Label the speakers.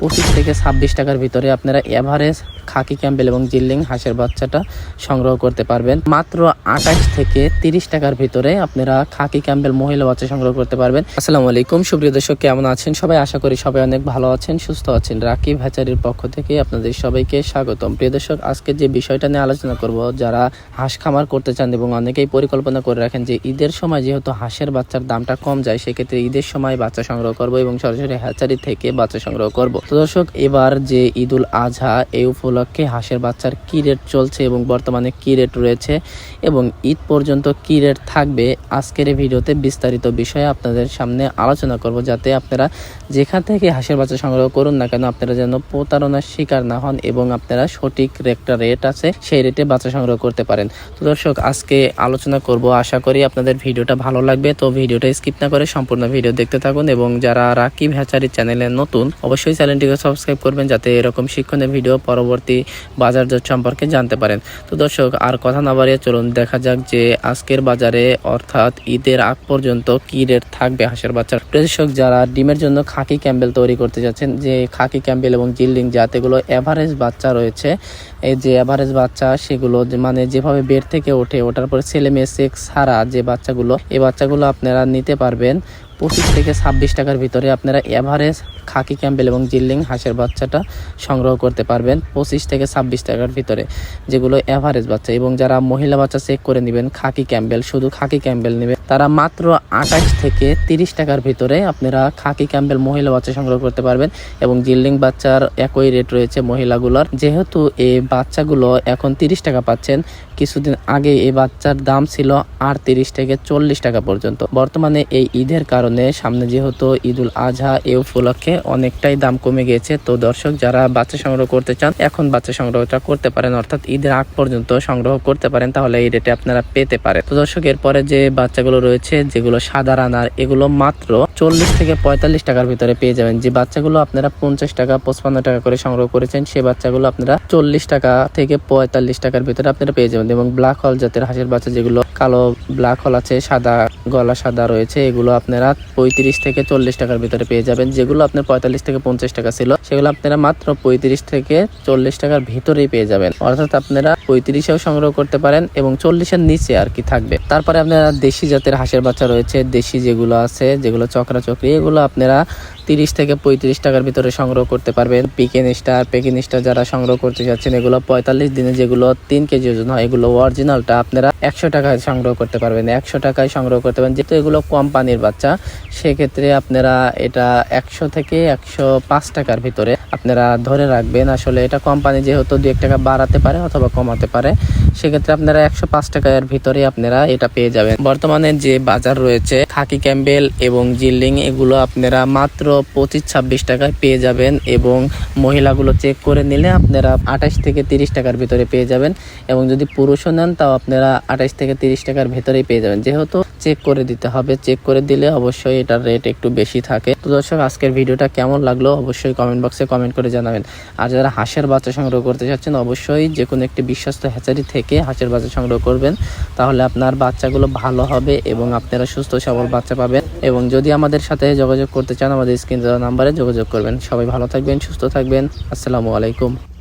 Speaker 1: পঁচিশ থেকে ছাব্বিশ টাকার ভিতরে আপনারা এভারেজ খাকি ক্যাম্বেল এবং জিল্লিং হাঁসের বাচ্চাটা সংগ্রহ করতে পারবেন। মাত্র আঠাশ থেকে তিরিশ টাকার ভিতরে আপনারা খাকি ক্যাম্বেল মহিলা বাচ্চা সংগ্রহ করতে পারবেন। আসসালামু আলাইকুম, সুপ্রিয় দর্শক, কেমন আছেন সবাই? আশা করি সবাই অনেক ভালো আছেন, সুস্থ আছেন। রাকিব হ্যাচারির পক্ষ থেকে আপনাদের সবাইকে স্বাগতম। প্রিয় দর্শক, আজকে যে বিষয়টা নিয়ে আলোচনা করব, যারা হাঁস খামার করতে চান এবং অনেকেই পরিকল্পনা করে রাখেন যে ঈদের সময় যেহেতু হাঁসের বাচ্চার দামটা কম যায়, সেক্ষেত্রে ঈদের সময় বাচ্চা সংগ্রহ করব এবং সরাসরি হ্যাচারি থেকে বাচ্চা সংগ্রহ করব। দর্শক এবার যে ঈদুল আজহা, এই উপলক্ষে হাঁসের বাচ্চার কি রেট চলছে এবং বর্তমানে কি রেট রয়েছে এবং ঈদ পর্যন্ত কি রেট থাকবে, আজকের এই ভিডিওতে বিস্তারিত বিষয়ে আপনাদের সামনে আলোচনা করব যাতে আপনারা যেখান থেকে হাঁসের বাচ্চা সংগ্রহ করুন না কেন, আপনারা যেন প্রতারণার শিকার না হন এবং আপনারা সঠিক একটা রেট আছে সেই রেটে বাচ্চা সংগ্রহ করতে পারেন। তো দর্শক, আজকে আলোচনা করব, আশা করি আপনাদের ভিডিওটা ভালো লাগবে। তো ভিডিওটা স্কিপ না করে সম্পূর্ণ ভিডিও দেখতে থাকুন এবং যারা রাকিব হ্যাচারি চ্যানেলে নতুন, অবশ্যই চ্যানেলটিকে সাবস্ক্রাইব করবেন যাতে এরকম শিক্ষণীয় ভিডিও পরবর্তী বাজার দর সম্পর্কে জানতে পারেন। তো দর্শক, আর কথা না বাড়িয়ে চলুন, দেখা যাক যে আজকের বাজারে অর্থাৎ ঈদের আগ পর্যন্ত কি রেট থাকবে হাঁসের বাচ্চার। দর্শক, যারা ডিমের জন্য খাকি ক্যাম্বেল তৈরি করতে যাচ্ছেন, যে খাকি ক্যাম্বেল এবং জিল্ডিং জাতেগুলো এভারেজ বাচ্চা রয়েছে। এই যে এভারেজ বাচ্চা, সেগুলো মানে যেভাবে বেড থেকে ওঠে ওঠার পরে ছেলে মেয়ে সেক্স ছাড়া যে বাচ্চাগুলো, এই বাচ্চাগুলো আপনারা নিতে পারবেন পঁচিশ থেকে ছাব্বিশ টাকার ভিতরে আপনারা এভারেজ খাকি ক্যাম্বেল এবং জিল্লিং হাঁসের বাচ্চাটা সংগ্রহ করতে পারবেন পঁচিশ থেকে ছাব্বিশ টাকার ভিতরে, যেগুলো এভারেজ বাচ্চা। এবং যারা মহিলা বাচ্চা চেক করে নেবেন, খাকি ক্যাম্বেল শুধু খাকি ক্যাম্বেল নেবেন, তারা মাত্র আঠাশ থেকে তিরিশ টাকার ভিতরে আপনারা খাকি ক্যাম্বেল মহিলা বাচ্চা সংগ্রহ করতে পারবেন এবং জিল্লিং বাচ্চার একই রেট রয়েছে মহিলাগুলোর। যেহেতু এই বাচ্চাগুলো এখন তিরিশ টাকা পাচ্ছেন, কিছুদিন আগে এই বাচ্চার দাম ছিল আটত্রিশ থেকে চল্লিশ টাকা পর্যন্ত। বর্তমানে এই ঈদের কারণে সামনে যেহেতু ঈদুল আজহা এ উপলক্ষে অনেকটাই দাম কমে গিয়েছে তো দর্শক যারা বাচ্চা সংগ্রহ করতে চান, এখন বাচ্চা সংগ্রহটা করতে পারেন, অর্থাৎ ঈদের আগ পর্যন্ত সংগ্রহ করতে পারেন, তাহলে এই রেটে আপনারা পেতে পারেন। তো দর্শক, এরপরে যে বাচ্চাগুলো রয়েছে, যেগুলো সাদা রানার, এগুলো মাত্র চল্লিশ থেকে পঁয়তাল্লিশ টাকার ভিতরে পেয়ে যাবেন। যে বাচ্চাগুলো আপনারা পঞ্চাশ টাকা, পঁচপান্ন টাকা করে সংগ্রহ করেছেন, সে বাচ্চাগুলো আপনারা চল্লিশ টাকা থেকে পঁয়তাল্লিশ টাকার ভিতরে আপনারা পেয়ে যাবেন। এবং ব্ল্যাক হল জাতের হাঁসের বাচ্চা যেগুলো, কালো ব্ল্যাক হল আছে, সাদা, গলা সাদা রয়েছে, এগুলো আপনারা পঁয়ত্রিশ থেকে চল্লিশ টাকার ভিতরে পেয়ে যাবেন। যেগুলো আপনার পঁয়তাল্লিশ থেকে পঞ্চাশ টাকা ছিল, সেগুলো আপনারা মাত্র পঁয়ত্রিশ থেকে চল্লিশ টাকার ভিতরেই পেয়ে যাবেন। অর্থাৎ আপনারা পঁয়ত্রিশেও সংগ্রহ করতে পারেন এবং চল্লিশের নিচে আর কি থাকবে। তারপরে আপনারা দেশি জাতের হাঁসের বাচ্চা রয়েছে, দেশি যেগুলো আছে, যেগুলো চক্রা চক্রি এগুলো আপনারা তিরিশ থেকে পঁয়ত্রিশ টাকার ভিতরে সংগ্রহ করতে পারবেন। পিকেন স্টার পেকিন স্টার যারা সংগ্রহ করতে যাচ্ছেন, এগুলো পঁয়তাল্লিশ দিনে যেগুলো তিন কেজি ওজন হয়, এগুলো অরিজিনালটা আপনারা একশো টাকায় সংগ্রহ করতে পারবেন। একশো টাকায় সংগ্রহ করতে পারবেন। যেহেতু এগুলো কোম্পানির বাচ্চা সেক্ষেত্রে আপনারা এটা একশো থেকে একশো পাঁচ টাকার ভিতরে আপনারা ধরে রাখবেন। আসলে এটা কোম্পানি যেহেতু দু এক টাকা বাড়াতে পারে অথবা কমাতে পারে। সেক্ষেত্রে আপনারা একশো পাঁচ টাকার ভিতরে আপনারা এটা পেয়ে যাবেন। বর্তমানে যে বাজার রয়েছে, খাকি ক্যাম্বেল এবং জিল্ডিং, এগুলো আপনারা মাত্র পঁচিশ ছাব্বিশ টাকায় পেয়ে যাবেন এবং মহিলাগুলো চেক করে নিলে আপনারা আঠাশ থেকে তিরিশ টাকার ভিতরে পেয়ে যাবেন এবং যদি পুরুষও নেন, তাও আপনারা আঠাশ থেকে তিরিশ টাকার ভিতরেই পেয়ে যাবেন। যেহেতু চেক করে দিতে হবে, চেক করে দিলে অবশ্যই এটার রেট একটু বেশি থাকে। তো দর্শক, আজকের ভিডিওটা কেমন লাগল অবশ্যই কমেন্ট বক্সে কমেন্ট করে জানাবেন। আর যারা হাঁসের বাচ্চা সংগ্রহ করতে চাচ্ছেন অবশ্যই যে কোনো একটি বিশ্বস্ত হ্যাচারি থেকে হাঁসের বাচ্চা সংগ্রহ করবেন, তাহলে আপনার বাচ্চাগুলো ভালো হবে এবং আপনারা সুস্থ সবল বাচ্চা পাবেন। এবং যদি আমাদের সাথে যোগাযোগ করতে চান, আমাদের স্ক্রিন দেওয়া নাম্বারে যোগাযোগ করবেন। সবাই ভালো থাকবেন, সুস্থ থাকবেন। আসসালামু আলাইকুম।